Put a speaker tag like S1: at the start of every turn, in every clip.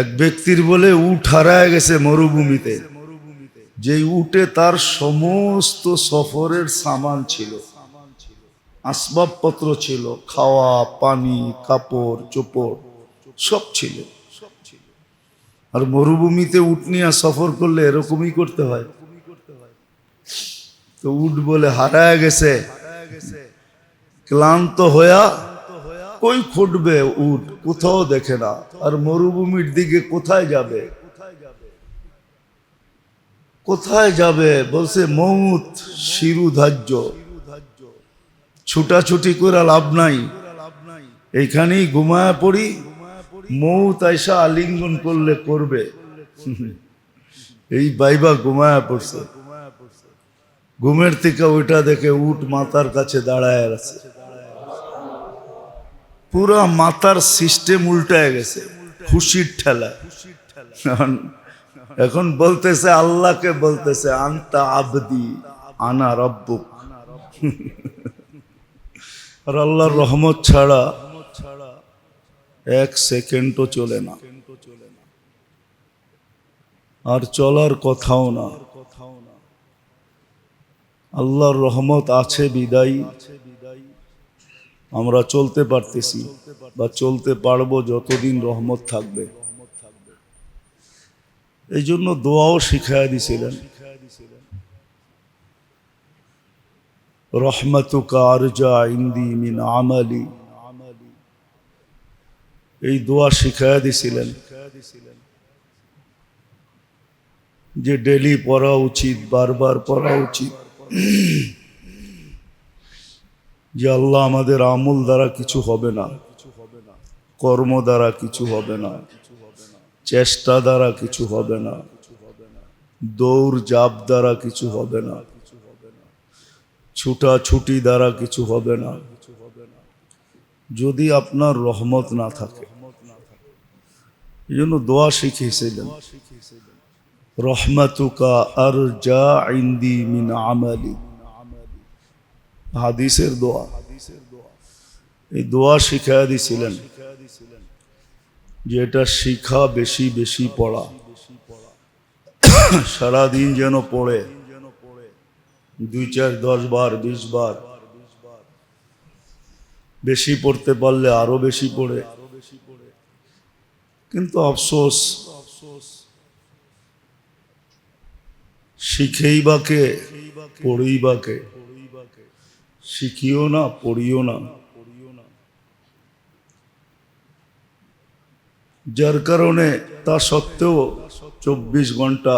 S1: এক ব্যক্তির বলে উঠ হারায় গেছে মরুভূমিতে। যে উঠে তার সমস্ত সফরের সামান ছিল, আসবাবপত্র ছিল, খাওয়া, পানি, কাপড়, চোপড়, সব ছিল। আর মরুভূমিতে উঠ নিয়ে সফর করলে এরকমই করতে হয়। তো উঠ বলে হারায় গেছে, ক্লান্ত হইয়া কই খুঁটবে উঠ কোথাও দেখে না। আর মরুভূমির দিকে কোথায় যাবে? কোথায় যাবে? বলছে মৌত শিরু ধার্য ছুটাছুটি করে লাভ নাই। এইখানেই ঘুমায় পড়ি। মৌত আইসা আলিঙ্গন করলে করবে। এই বাইবা ঘুমায় পড়ছে। ঘুমের থেকে ওইটা দেখে উঠ মাতার কাছে দাঁড়ায় আছে। পুরা মাতার সিস্টেম উল্টায় গেছে। খুশির ঠেলা। এখন বলতেছে, আল্লাহকে বলতেছে, আন্তা আবদি, আনা রব্বুক। আর আল্লাহর রহমত ছাড়া এক সেকেন্ডও চলে না। আর চলার কথাও না। আল্লাহর রহমত আছে বিদায়। আমরা চলতে পারতেছি বা চলতে পারব যতদিন রহমত থাকবে। এই জন্য দোয়াও শিখাইয়া দিছিলেন। রহমতুকা আরজা ইন্দি মিন আমালি। এই দোয়া শিখাইয়া দিছিলেন। যে ডেলি পড়া উচিত, বারবার পড়া উচিত। যে আল্লাহ আমাদের আমল দ্বারা কিছু হবে না, কর্ম দ্বারা কিছু হবে না, চেষ্টা দ্বারা কিছু হবে না, দৌড় জাপ দ্বারা কিছু হবে না, ছুটাছুটি দ্বারা কিছু হবে না। যদি আপনার রহমত না থাকে, এই জন্য দোয়া শিখিয়েছিলেন রহমাতুকা আর যা ইন্দি মিন আমালি। হাদিসের দোয়া। এই দোয়া শিখাইয়া দিছিলেন যে এটা শিখা বেশি বেশি পড়া। সারাদিন যেন পড়ে, দুই চার, দশ বার, বিশ বার। বেশি পড়তে পারলে আরও বেশি পড়ে। কিন্তু আফসোস, শিখেই বাকে পড়েই বাকে শিখিও না, পড়িও না। যার কারণে তা সত্ত্বেও চব্বিশ ঘণ্টা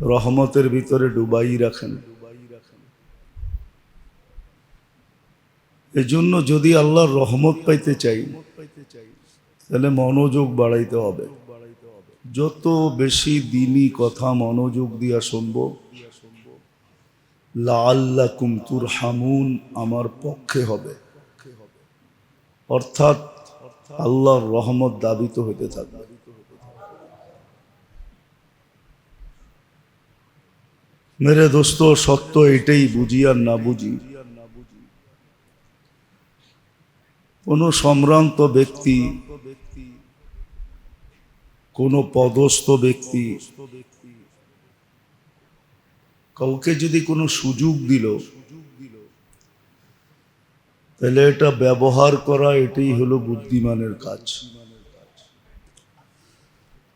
S1: রহমতের ভিতরে ডুবাই রাখেন। এজন্য যদি আল্লাহর রহমত পাইতে চাই, তাহলে মনোযোগ বাড়াইতে হবে। যত বেশি দিনই কথা মনোযোগ দিয়া শুনব লাল্লাকুম তুরহামুন, আমার পক্ষে হবে। অর্থাৎ আল্লাহর রহমত দাবিত হইতে থাকবে। মেরে দোস্ত, সত্য এটাই বুঝি আর না বুঝি। কোন সম্ভ্রান্ত ব্যক্তি, কোন পদস্থ ব্যক্তি কাউকে যদি কোনো সুযোগ দিল, তাহলে এটা ব্যবহার করা, এটাই হলো বুদ্ধিমানের কাজ।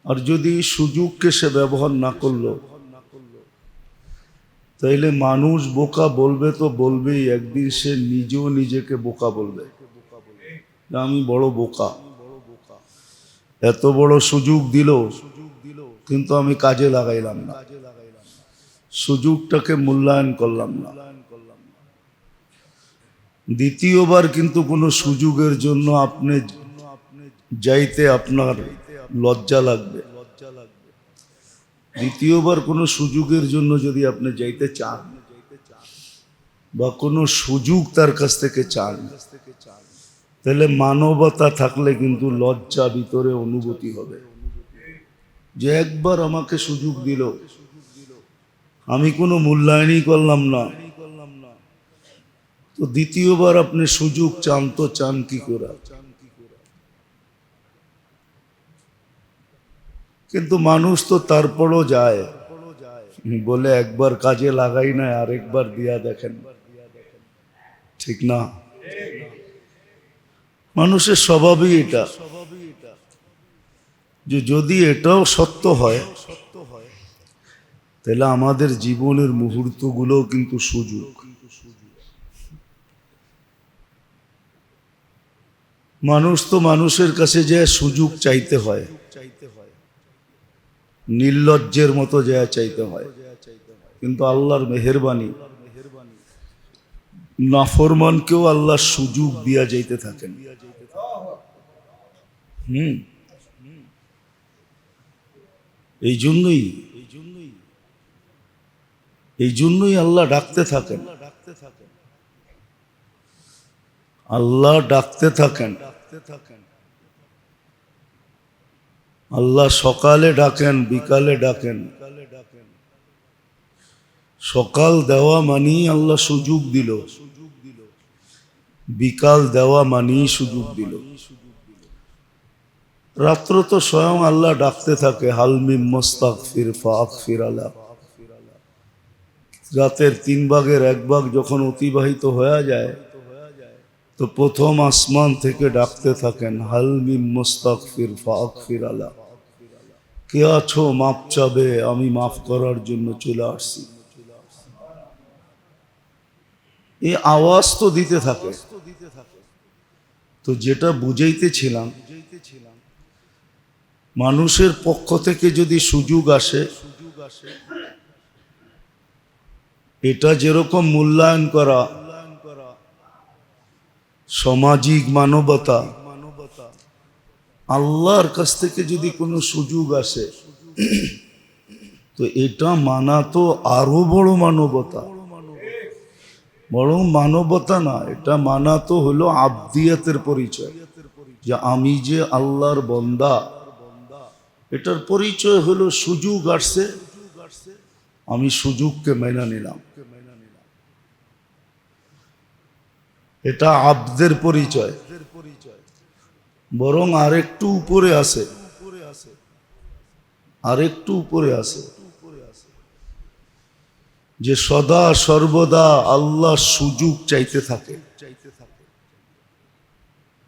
S1: আর যদি সুযোগকে সে ব্যবহার না করল তাইলে মানুষ বোকা বলবে তো বলবেই, একদিন সে নিজেও নিজেকে বোকা বলবে। আমি বড় বোকা। এত বড় সুযোগ দিল, কিন্তু আমি কাজে লাগাইলাম না। সুযোগটাকে মূল্যায়ন করলাম না। দ্বিতীয়বার কিন্তু কোনো সুযোগের জন্য আপনি যাইতে আপনার লজ্জা লাগবে। দ্বিতীয়বার কোনো সুযোগের জন্য যদি আপনি যাইতে চান বা কোনো সুযোগ তার কাছ থেকে চান, তাহলে মানবতা থাকলে কিন্তু লজ্জা ভিতরে অনুভূতি হবে। যে একবার আমাকে সুযোগ দিল আমি কোনো মূল্যায়নই করলাম না। তো দ্বিতীয়বার আপনি সুযোগ চান তো চান কি করা? কিন্তু মানুষ তো তারপরও যায়। বলে একবার কাজে লাগাই না, আরেকবার দিয়া দেখেন। ঠিক না? মানুষের স্বভাবই এটা। যে যদি এটাও সত্য হয় তাহলে আমাদের জীবনের মুহূর্তগুলো কিন্তু সুযোগ। মানুষ তো মানুষের কাছে যে সুযোগ চাইতে হয়, নির্লজ্জের মতো যা চাইতে হয়, কিন্তু আল্লাহর মেহরবানি, নাফরমানকেও আল্লাহ সুযোগ দিয়া যাইতে থাকেন। হুম। এই জন্যই এই জন্যই আল্লাহ ডাকতে থাকেন। আল্লাহ ডাকতে থাকেন। আল্লাহ সকালে ডাকেন, বিকালে ডাকেন। সকাল দেওয়া মানেই আল্লাহ সুযোগ দিল। বিকাল দেওয়া মানেই সুযোগ দিল। রাত্র তো স্বয়ং আল্লাহ ডাকতে থাকে হালমিম মোস্তাক ফির ফাক ফির আলা। রাতের তিন ভাগের এক ভাগ যখন অতিবাহিত হয়ে যায়, তো প্রথম আসমান থেকে ডাকতে থাকেন হালমিম মোস্তাক ফির ফাক ফির আলা। কে আছো? মাপ চাবে, আমি মাফ করার জন্য চলে আসছি। এই আওয়াজ তো দিতে থাকে। তো যেটা বুঝাইতেছিলাম, মানুষের পক্ষ থেকে যদি সুযোগ আসে এটা যেরকম মূল্যায়ন করা, সামাজিক মানবতা, আল্লাহর কাছ থেকে যদি কোনো সুযোগ আসে, তো এটা মানা তো আরও বড় মানবতা। বরং মানবতা না, এটা মানা তো হলো আবদিয়াতের পরিচয়। যে আমি যে আল্লাহর বন্দা, এটার পরিচয় হলো সুযোগ আসছে আমি সুযোগকে মেনে নিলাম। এটা আব্দের পরিচয়। বরং আরেকটু উপরে আছে। আরেকটু উপরে আছে। যে সদা সর্বদা আল্লাহ সুযোগ চাইতে থাকে।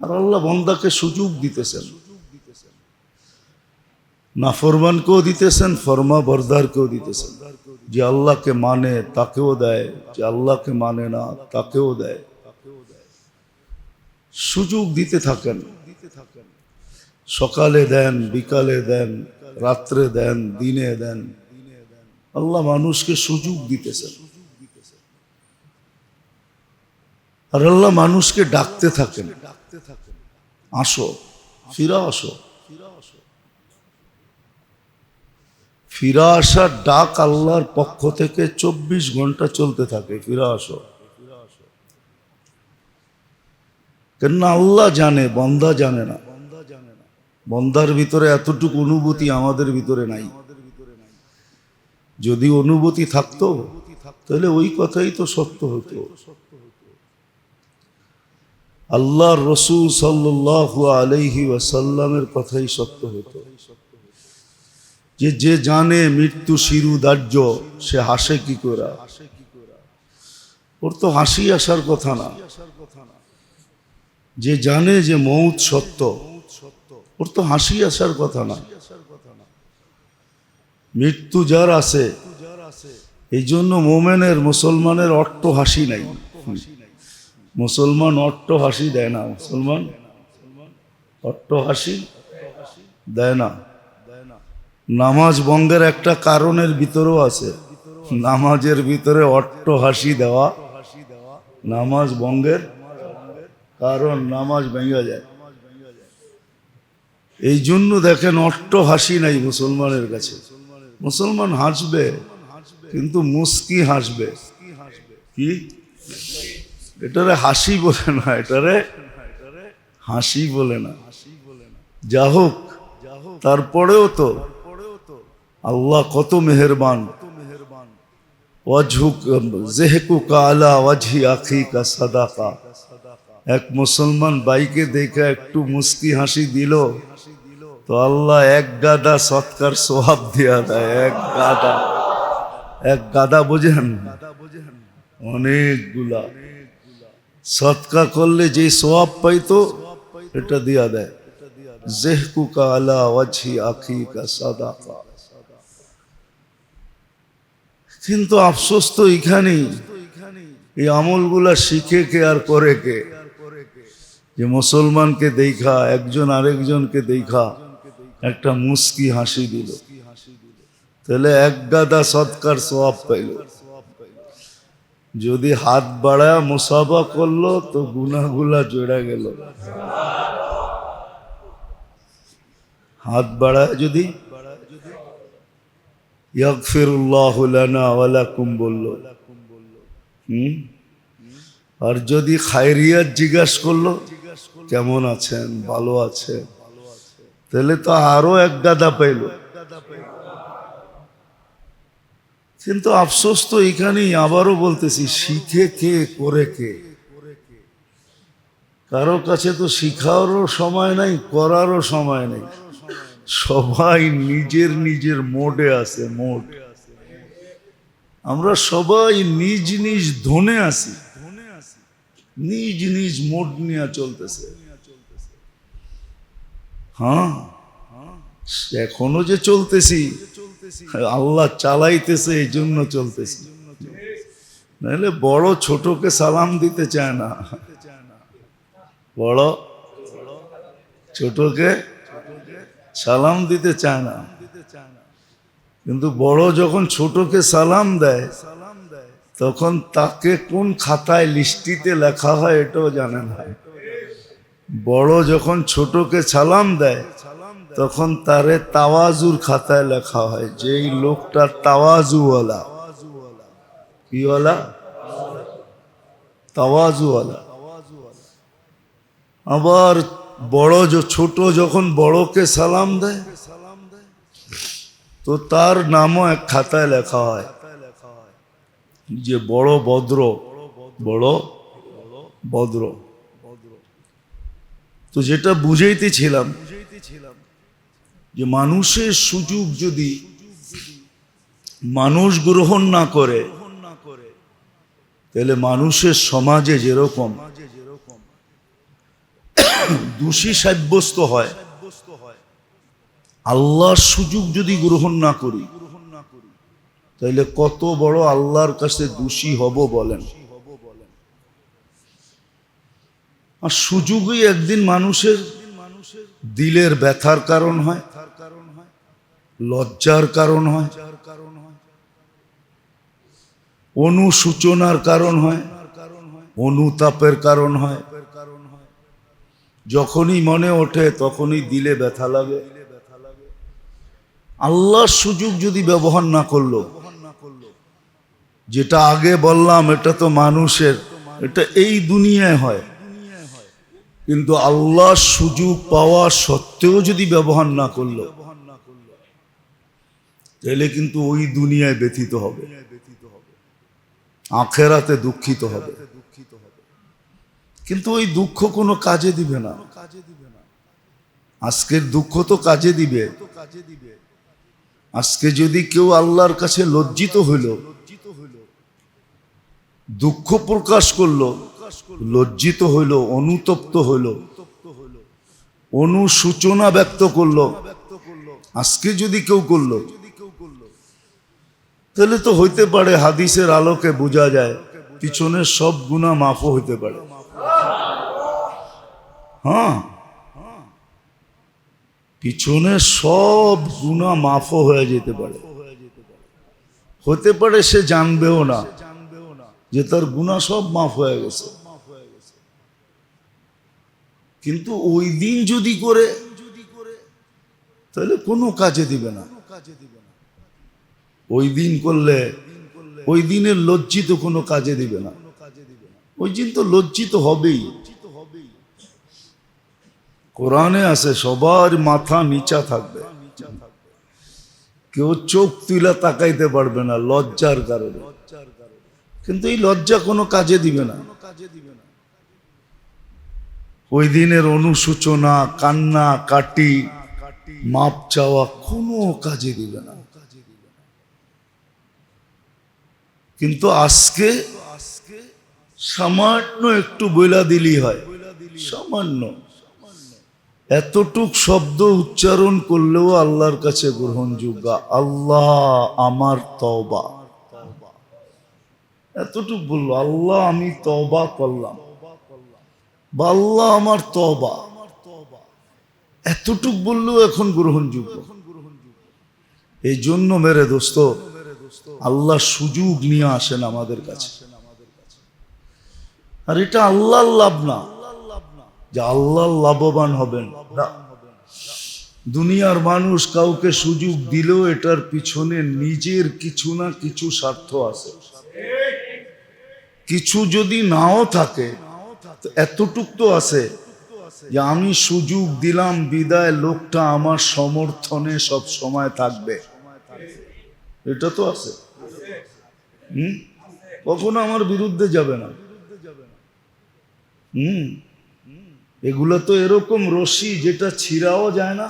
S1: আর আল্লাহ বন্দাকে সুযোগ দিতেছেন। নাফরমানকেও দিতেছেন ফরমা বরদারকেও দিতেছেন। যে আল্লাহকে মানে তাকেও দেয়, যে আল্লাহকে মানে না তাকেও দেয়। সুযোগ দিতে থাকেন। সকালে দেন, বিকালে দেন, রাত্রে দেন, দিনে দেন। আল্লাহ মানুষকে সুযোগ দিতেছেন। আর আল্লাহ মানুষকে ডাকতে থাকেন। আসো, ফিরা আসো। ফিরা আসার ডাক আল্লাহর পক্ষ থেকে চব্বিশ ঘণ্টা চলতে থাকে, ফিরা আসো। কেননা আল্লাহ জানে, বন্দা জানে না। বন্দার ভিতরে এতটুকু অনুভূতি আমাদের ভিতরে নাই। যদি অনুভূতি থাকতো, তাহলে ওই কথাই তো সত্য হতো। আল্লাহ রসুল সাল্লাহ আলহি ওয়াসাল্লামের কথাই সত্য হতো। যে যে জানে মৃত্যু শিরু দাহ্য সে হাসে কি করে? ওর তো হাসি আসার কথা না। যে জানে যে মৌত সত্য, ওর তো হাসি আসার কথা না। মৃত্যু যার আছে, এই জন্য মোমেনের, মুসলমানের অট্ট হাসি নাই। মুসলমান অট্ট হাসি দেয় না। মুসলমান অট্ট হাসি দেয় না। নামাজ বঙ্গের একটা কারণের ভিতরেও আছে। নামাজের ভিতরে অট্ট হাসি দেওয়া, নামাজ বঙ্গের কারণ নামাজ ভেঙে যায়। এই জন্য দেখেন অট্ট হাসি নাই মুসলমানের কাছে। মুসলমান হাসবে, কিন্তু মুস্কি হাসবে। কি? এটারে হাসি বলে না, এটারে হাসি বলে না। যা হোক, তারপরেও তো আল্লাহ কত মেহরবান। আখি কা এক মুসলমান বাইকে দেখে একটু মুস্কি হাসি দিল, তো আল্লাহ এক গাদা সৎকার সোহাব দিয়া দেয়, এক গাদা। এক গাদা বোঝেন? অনেকগুলা। সৎকা করলে যে সোয়াব পাইতো, এটা দিয়া দেয়। জেহকুকা আলা ওয়াজহি আখিকা সাদাকা। কিন্তু আফসোস তো এখানেই। এই আমলগুলা শিখে কে আর করে কে? যে মুসলমানকে দেখা, একজন আরেকজনকে দেখা, একটা মুস্কি হাসি দিল। তাহলে এক গাদা সৎকার সোয়াব পাইল। যদি হাত বাড়ায় মুসাফা করল, তো গুনাগুলা জোড়া গেল। হাত বাড়ায় যদি ওয়া বলল। আর যদি খায়রিয়াত জিজ্ঞাসা করল, কেমন আছেন? ভালো আছে? তাহলে তো আরও এক গাদা পাইল। কিন্তু আফসোস তো এখানেই, আবারও বলতেছি, শিখে কে, করে কে? কারও কাছে তো শিখারও সময় নাই, করারও সময় নেই। সবাই নিজের নিজের মোডে আছে, মোড। আমরা সবাই নিজ নিজ ধনে আছি। নিজ নিজ মোড নিয়ে চলতেছে। হ্যাঁ? এখনও যে চলতেছি, আল্লাহ চালাইতেছে, এই জন্য চলতেছি। নাহলে বড় ছোটকে সালাম দিতে চায় না। বড় ছোটকে সালাম দিতে চায় না। কিন্তু বড় যখন ছোটকে সালাম দেয় সালাম দেয় তখন তাকে কোন খাতায় লিস্টিতে লেখা হয় এটাও জানে না। বড় যখন ছোটকে সালাম দেয়, তখন তারে তাওয়াজুর খাতায় লেখা হয় যে এই লোকটা তাওয়াজুওয়ালা। কিওয়ালা? তাওয়াজুওয়ালা। আবার বড় ছোট যখন বড়কে সালাম দেয়, তো তার নামও এক খাতায় লেখা হয়, যে বড় ভদ্র বড় ভদ্র। তো যেটা বুঝাইতেছিলাম, যে মানুষের সুযোগ যদি মানুষ গ্রহণ না করে, তাহলে মানুষের সমাজে যেরকম দোষী সাব্যস্ত হয়। আল্লাহর সুযোগ যদি গ্রহণ না করি তাহলে কত বড় আল্লাহর কাছে দোষী হব বলেন। আর সুযোগই একদিন মানুষের দিলের ব্যথার কারণ হয়, লজ্জার কারণ হয় অনুসূচনার কারণ হয়, অনুতাপের কারণ হয়। যখনই মনে ওঠে, তখনই দিলে ব্যথা লাগে। আল্লাহর সুযোগ যদি ব্যবহার না করল, যেটা আগে বললাম, এটা তো মানুষের, এটা এই দুনিয়ায় হয়। কিন্তু আল্লাহর সুযোগ পাওয়া সত্ত্বেও যদি ব্যবহার না করল, তাহলে কিন্তু ওই দুনিয়ায় ব্যথিত হবে। আখেরাতে দুঃখিত হবে। কিন্তু ওই দুঃখ কোনো কাজে দিবে না। আজকের দুঃখ তো কাজে দিবে। আজকে যদি কেউ আল্লাহর কাছে লজ্জিত হইল, দুঃখ প্রকাশ করল, লজ্জিত হইল, অনুতপ্ত হইল, অনুসূচনা ব্যক্ত করল, আজকে যদি কেউ করল, তাহলে তো হইতে পারে হাদিসের আলোকে বোঝা যায়, পিছনের সব গুণা মাফও হইতে পারে। হ্যাঁ। পিছনে সব গুণা মাফও হয়ে যেতে পারে। হতে পারে সে জানবেও না যে তার গুণা সব মাফ হয়ে গেছে। কিন্তু ওই দিন যদি করে, তাহলে কোনো কাজে দিবে না। ওই দিন করলে, ওই দিনের লজ্জিত কোনো কাজে দিবে না। ওই দিন তো লজ্জিত হবেই। কোরআনে আছে, সবার মাথা নিচা থাকবে। কেউ চোখ তুলে তাকাইতে পারবে না লজ্জার কারণে। কিন্তু এই লজ্জা কোনো কাজে দিবে না। ওই দিনের অনুসূচনা কান্না, কাটি, মাপ চাওয়া কোনো কাজে দিবে না। কিন্তু আজকে সামান্য একটু বইলা দিলি হয়। সামান্য। এতটুক শব্দ উচ্চারণ করলেও আল্লাহর কাছে গ্রহণযোগ্য। আল্লাহ আমার তবা এতটুক বলল, আল্লাহ আমি তবা করলাম। বা আল্লাহ আমার তওবা। এতটুক বললেও এখন গ্রহণযোগ্য। এই জন্য মেরে দোস্ত আল্লাহ সুযোগ নিয়ে আসেন আমাদের কাছে। আর এটা আল্লাহর লাভ না। যে আল্লাহ লাভবান হবেন। না। দুনিয়ার মানুষ কাউকে সুযোগ দিলেও এটার পিছনে নিজের কিছু না কিছু স্বার্থ আছে। কিছু যদি নাও থাকে এতটুক তো আছে যে আমি সুযোগ দিলাম, বিদায় লোকটা আমার সমর্থনে সব সময় থাকবে। এটা তো আছে। হুম? কখনো আমার বিরুদ্ধে যাবে না। হুম? এগুলো তো এরকম রশি যেটা ছিঁড়াও যায় না,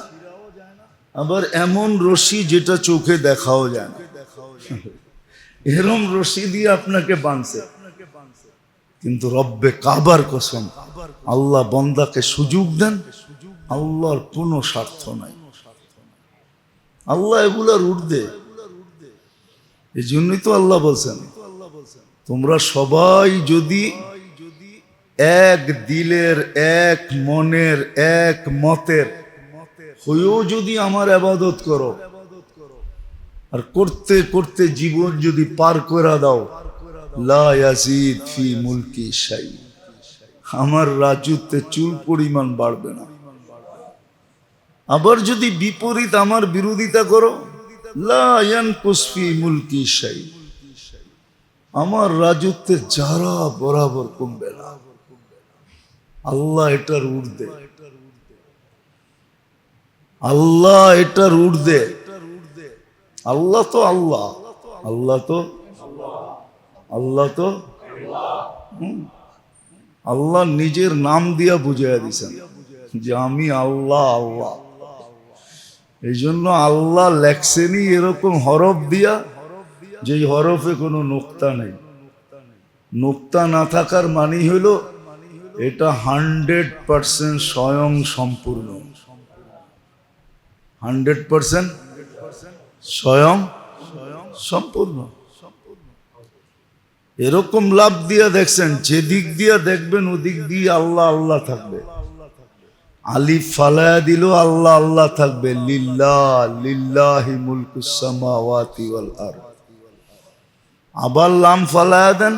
S1: আবার এমন রশি যেটা চোখে দেখাও যায় না। এরম রশি দিয়ে আপনাকে বাঁধছে কিন্তু রব্বে কাবার কসম, আল্লাহ বন্দাকে সুযোগ দেন, আল্লাহর কোনো স্বার্থ নাই। আল্লাহ এগুলার উর্ধে এই জন্যই তো আল্লাহ বলছেন, তোমরা সবাই যদি এক দিলের, এক মনের, এক মতের। হয়েও যদি আমার আবাদত করো, আর করতে করতে জীবন যদি পার করে দাও ফি মুলকি আমার রাজত্বে চুল পরিমাণ বাড়বে না। আবার যদি বিপরীত আমার বিরোধিতা করো, লা ইয়ানকুস ফি মুলকি শাই। আমার রাজত্বে যারা বরাবর কমবে না। আল্লাহ এটার উর্ধে আল্লাহ এটার উর্ধে আল্লাহ তো আল্লাহ। আল্লাহ তো আল্লাহ তো আল্লাহ নিজের নাম দিয়া বুঝাইয়া দিছেন যে আমি আল্লাহ আল্লাহ। এই জন্য আল্লাহ লেখছেনই এরকম হরফ দিয়া যেই হরফে কোনো নোক্তা নেই। নোক্তা না থাকার মানে হইল এটা হান্ড্রেড পার্সেন্ট স্বয়ং সম্পূর্ণ। হান্ড্রেড পার্সেন্ট স্বয়ং সম্পূর্ণ। এরকম লাভ দিয়া দেখছেন যে দিক দিয়া দেখবেন ওদিক দিয়ে আল্লাহ আল্লাহ থাকবে। আলিফ ফালায়া দিল আল্লাহ আল্লাহ থাকবে। লিল্লাহ, লিল্লাহি মুলকুস সামাওয়াতি ওয়াল আরদ। আবার লাম ফালায়া দেন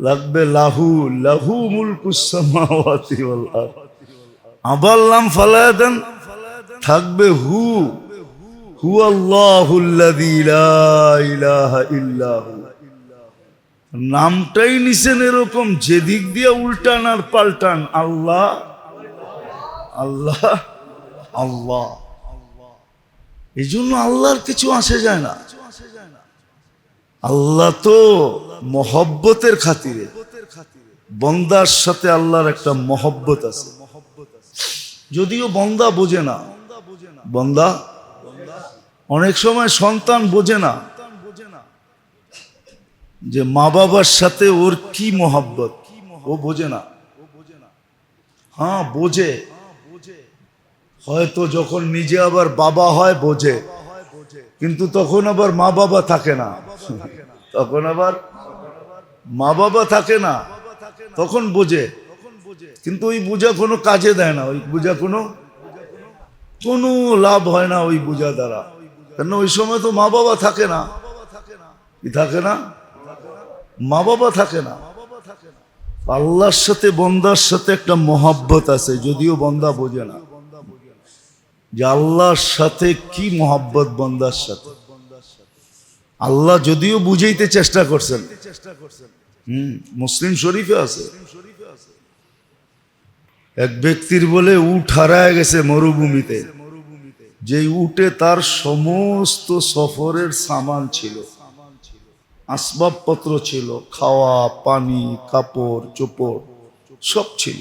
S1: লাগবে লাহু লাহু মুলকুস সামাওয়াতি ওয়াল আরদ। আবার লাম ফালায়া দেন? থাকবে হু। হু আল্লাহুল্লাযী লা ইলাহা ইল্লাহু নামটাই নিছেন এরকম, যেদিক দিয়ে উল্টান আর পাল্টান, আল্লাহ আল্লাহ আল্লাহ। এই জন্য আল্লাহর কিছু আসে যায় না। আল্লাহ তো মহব্বতের খাতিরে। বন্দার সাথে আল্লাহর একটা মহব্বত আছে। যদিও বন্দা বোঝে না। বন্দা অনেক সময় সন্তান বোঝে না যে মা বাবার সাথে ওর কি মহব্বত, ও বোঝে না। হ্যাঁ বোঝে। হয়তো যখন নিজে আবার বাবা হয়, বোঝে। কিন্তু তখন আবার মা বাবা থাকে না। তখন আবার মা বাবা থাকে না, তখন বোঝে। কিন্তু ওই বোঝা কোনো কাজে দেয় না, ওই বোঝা কোনো কোনো লাভ হয় না ওই বোঝা দ্বারা। কেন ওই সময় তো মা বাবা থাকে না। থাকে না? মা বাবা থাকে না। আল্লাহর সাথে, বন্দার সাথে একটা মহাব্বত আছে, যদিও বন্দা বোঝে না। যে আল্লাহর সাথে কি মহাব্বত বন্দার সাথে? আল্লাহ যদিও বুঝাইতে চেষ্টা করছেন। হুম, মুসলিম শরীফে আছে। এক ব্যক্তির বলে উঠ হারায় গেছে মরুভূমিতে। যেই উঠে তার সমস্ত সফরের সামান ছিল, আসবাবপত্র ছিল, খাওয়া, পানি, কাপড়, চোপড়, সব ছিল।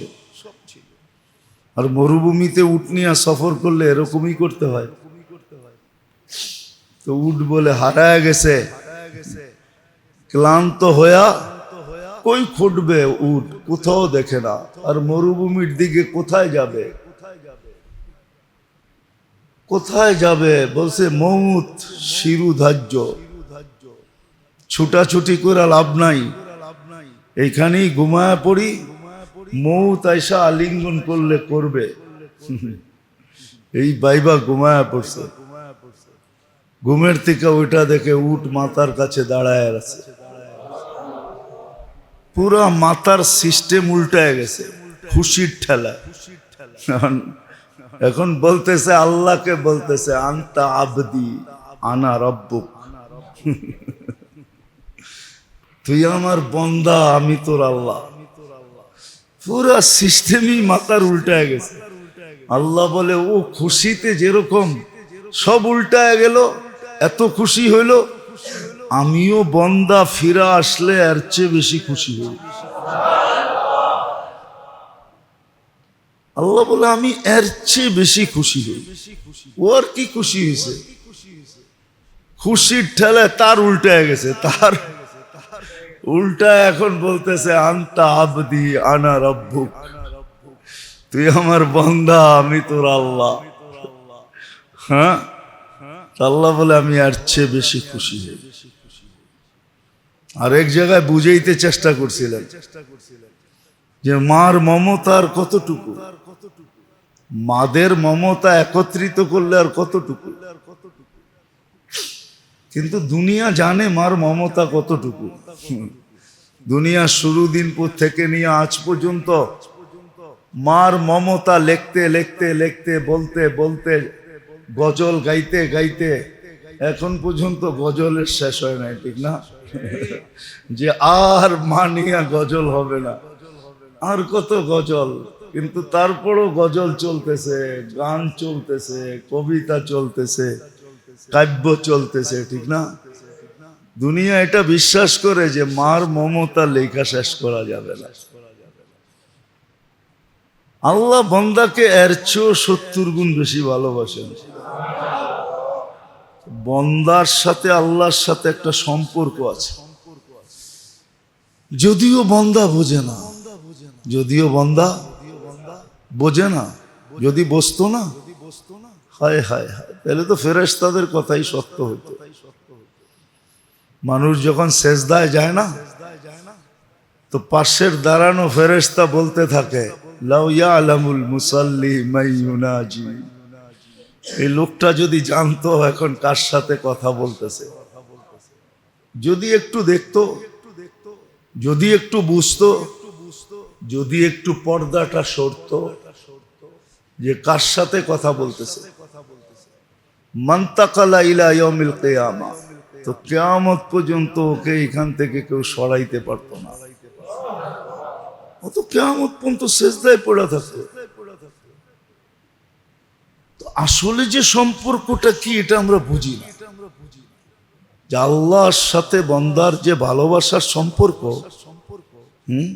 S1: আর মরুভূমিতে উট নিয়ে সফর করলে এরকমই করতে হয়। তো উঠ বলে হারায় গেছে। ক্লান্ত হইয়া কই খুঁটবে উট কোথাও দেখে না। আর মরুভূমির দিকে কোথায় যাবে? কোথায় যাবে? বলছে, মৌত শিরু ধার্য। ছুটাছুটি করে লাভ নাই। এইখানেই ঘুমায় পড়ি। মৌত আইসা আলিঙ্গন করলে করবে। এই বাইবা ঘুমায় পড়ছে। ঘুমের থেকে ওইটা দেখে উট মাতার কাছে দাঁড়ায় আছে। পুরা মাতার সিস্টেম উল্টায় গেছে, খুশির ঠেলা এখন বলতেছে, আল্লাহকে বলতেছে, আন্তা আবদি, আনা রব্বুক। তুই আমার বন্দা, আমি তোর আল্লাহ। পুরা সিস্টেমই মাথার উল্টায় গেছে। আল্লাহ বলে, ও খুশিতে যেরকম সব উল্টায় গেল এত খুশি হইল, আমিও বন্দা ফিরা আসলে এর চেয়ে বেশি খুশি হই। আল্লাহ বলে, আমি এর চেয়ে বেশি খুশি হই। ও আর কি খুশি হয়েছে খুশির ঠেলে তার উল্টায় গেছে, তার উল্টা এখন বলতেছে, আন্তা আবদি, আনা রব্বুক। তুই আমার বন্দা, আমি তোর আল্লাহ। হ্যাঁ? আল্লাহ বলে, আমি আর চেয়ে বেশি খুশি হই। আর এক জায়গায় বুঝাইতে চেষ্টা করছিলেন যে, মার মমতার কতটুকু? মাদের মমতা একত্রিত করলে আর কতটুকু? কিন্তু দুনিয়া জানে মার মমতা কতটুকু। দুনিয়া শুরু দিন থেকে নিয়ে আজ পর্যন্ত মার মমতা লিখতে লিখতে লিখতে, বলতে বলতে গজল গাইতে গাইতে এখন পর্যন্ত গজলের শেষ হয় নাই, ঠিক না? যে আর মানিয়া গজল হবে না। আর কত গজল? কিন্তু তারপরও গজল চলতেছে, গান চলতেছে, কবিতা চলতেছে, কাব্য চলতেছে, ঠিক না? দুনিয়া এটা বিশ্বাস করে যে মার মমতা লেখা শেষ করা যাবে না। আল্লাহ বন্দাকে এর সত্তর গুণ বেশি ভালোবাসেন। বন্দার সাথে আল্লাহর সাথে একটা সম্পর্ক আছে। যদিও বন্দা বোঝে না। যদিও বন্দা বোঝে না। যদি বসতো না? হায় হায় হায়। তাহলে তো ফেরেশতাদের কথাই সত্য হতো মানুষ যখন শেষদায় যায় না, তো পাশের দাঁড়ানো ফেরেশতা বলতে থাকে মুসাল্লি এই লোকটা যদি জানতো এখন কার সাথে কথা বলতেছে। যদি একটু দেখতো, যদি একটু বুঝতো, যদি একটু পর্দাটা সরতো যে কার সাথে কথা বলতেছে। মান্তাকালা ইলা কিয়ামা। তো কিয়ামত পর্যন্ত ওকে এখান থেকে কেউ সরাইতে পারতো না। ও তো কেমন পর্যন্ত শেষদায় পড়া থাকে। তো আসলে যে সম্পর্কটা কি, এটা আমরা বুঝি না। আল্লাহর সাথে বন্দার যে ভালোবাসার সম্পর্ক, হুম